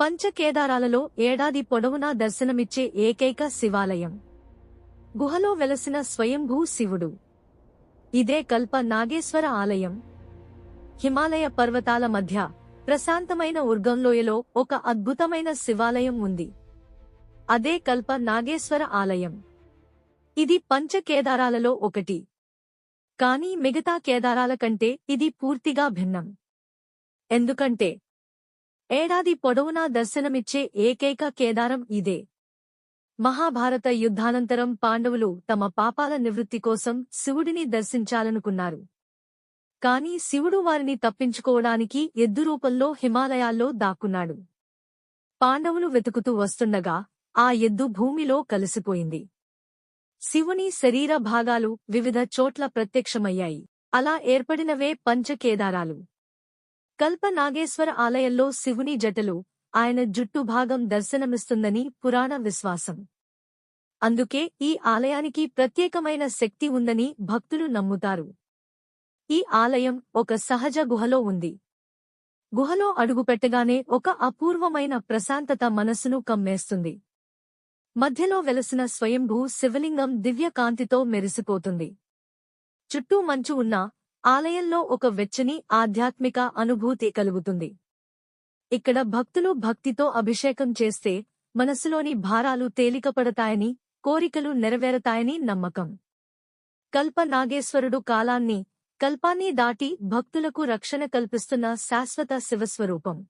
పంచకేదారాలలో ఏడాది పొడవునా దర్శనమిచ్చే ఏకైక శివాలయం. గుహలో వెలసిన స్వయంభూ శివుడు. ఇదే కల్ప నాగేశ్వర ఆలయం. హిమాలయ పర్వతాల మధ్య ప్రశాంతమైన ఉర్గంలోయలో ఒక అద్భుతమైన శివాలయం ఉంది. అదే కల్ప నాగేశ్వర ఆలయం. ఇది పంచ కేదారాలలో ఒకటి. కానీ మిగతా కేదారాల కంటే ఇది పూర్తిగా భిన్నం. ఎందుకంటే ఏడాది పొడవునా దర్శనమిచ్చే ఏకైక కేదారం ఇదే. మహాభారత యుద్ధానంతరం పాండవులు తమ పాపాల నివృత్తి కోసం శివుడిని దర్శించాలనుకున్నారు. కాని శివుడు వారిని తప్పించుకోవడానికి ఎద్దు రూపంలో హిమాలయాల్లో దాక్కున్నాడు. పాండవులు వెతుకుతూ వస్తుండగా ఆ ఎద్దు భూమిలో కలిసిపోయింది. శివుని శరీర భాగాలు వివిధ చోట్ల ప్రత్యక్షమయ్యాయి. అలా ఏర్పడినవే పంచకేదారాలు. కల్ప నాగేశ్వర ఆలయంలో శివుని జటలు ఆయన జుట్టు భాగం దర్శనమిస్తుందని పురాణ విశ్వాసం. అందుకే ఈ ఆలయానికి ప్రత్యేకమైన శక్తి ఉందని భక్తులు నమ్ముతారు. ఈ ఆలయం ఒక సహజ గుహలో ఉంది. గుహలో అడుగుపెట్టగానే ఒక అపూర్వమైన ప్రశాంతత మనస్సును కమ్మేస్తుంది. మధ్యలో వెలసిన స్వయంభూ శివలింగం దివ్యకాంతితో మెరిసిపోతుంది. చుట్టూ మంచు ఉన్నా ఆలయంలో ఒక వెచ్చని ఆధ్యాత్మిక అనుభూతి కలుగుతుంది. ఇక్కడ భక్తులు భక్తితో అభిషేకం చేస్తే మనసులోని భారాలు తేలికపడతాయని కోరికలు నెరవేరతాయని నమ్మకం. కల్ప నాగేశ్వరుడు కాలాన్ని కల్పాన్ని దాటి భక్తులకు రక్షణ కల్పిస్తున్న శాశ్వత శివస్వరూపం.